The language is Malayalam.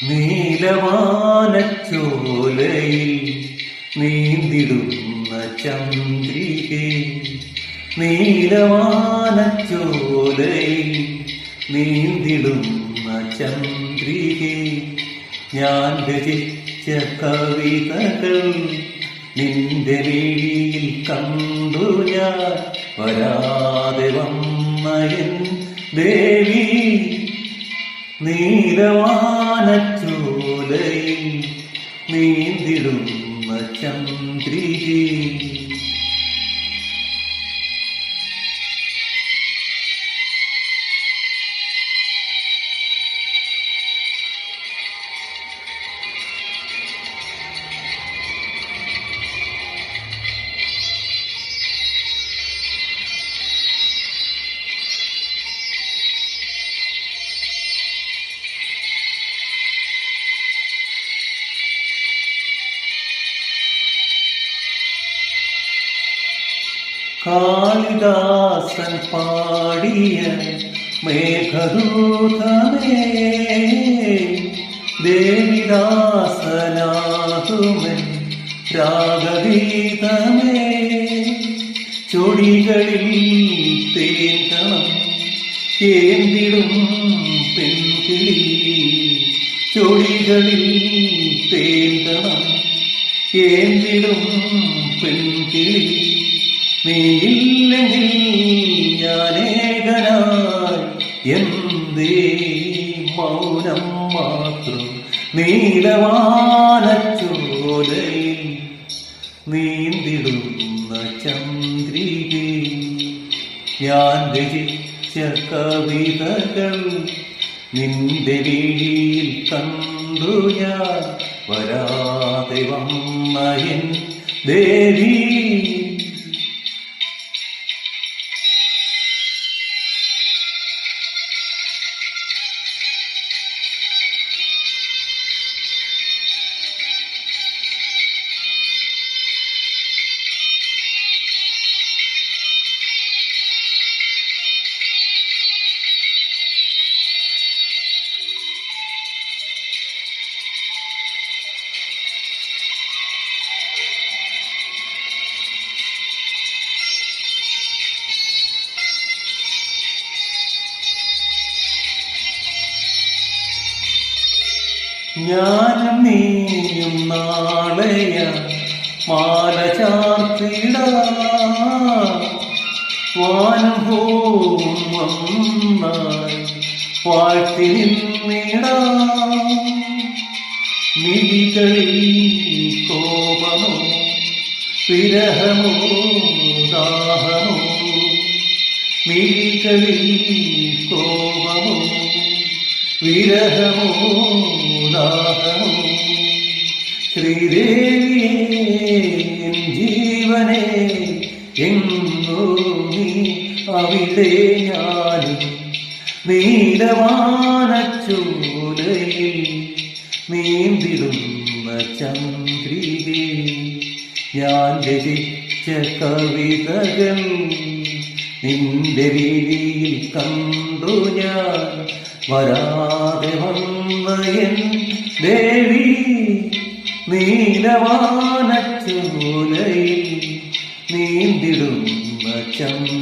നീലവാനച്ചോലയിൽ നീന്തിടുന്ന ചന്ദ്രികെ നീലവാനച്ചോലയിൽ നീന്തിടുന്ന ചന്ദ്രികെ ഞാൻ രചിച്ച കവിതകൾ നിന്റെ വീഴിയിൽ കണ്ടു ഞാൻ. വരാതെ വന്നയൻ ദേവി നീലവാനച്ചോലയിൽ നീന്തിടുന്ന ചന്ദ്രികേ. കാളിദാസൻ പാടിയ മേഘദൂതമേ ദേവിദാസനാകുമൻ രാഗഗീതമേ. ചൊടികളിൽ തേക്കണം ഏന്തിടും പെൺകിളി. ചൊടികളിൽ തേന്തണം ഏന്തിടും പെൺകിളി. നീയില്ലെങ്കിൽ ഞാനേകനായി എന്തേ മൗനം മാത്രം നീലവാനച്ചോലയിൽ നീന്തിടുന്ന ചന്ദ്രികെ. ഞാൻ രചിച്ച കവിതകൾ നിന്റെ വീഴിയിൽ കണ്ടു ഞാൻ. വരാതെ വന്നയൻ ദേവി ഞാനും നീയും നാളെയ മാല ചാർത്തിട വാനം പോവും വാഴ്ത്തി നിന്നിട കോപമോ വിരഹമോ ദാഹമോ മിഴികളിൽ കോപമോ വിരഹമോ ദാഹമോ ശ്രീദേവിയേ എൻ ജീവനെ എങ്ങോ നീ അവിടെ ഞാനും നീലവാനച്ചൂലയിൽ നീന്തിടുന്ന ചന്ദ്രികെ ഞാൻ രചിച്ച കവിതകൾ നിന്റെ രീതിയിൽ കണ്ടു ഞാൻ വരാതെ വന്ന എൻ ദേവി നീലവാനച്ചോലയിൽ നീന്തിടും ചന്ദ്രികേ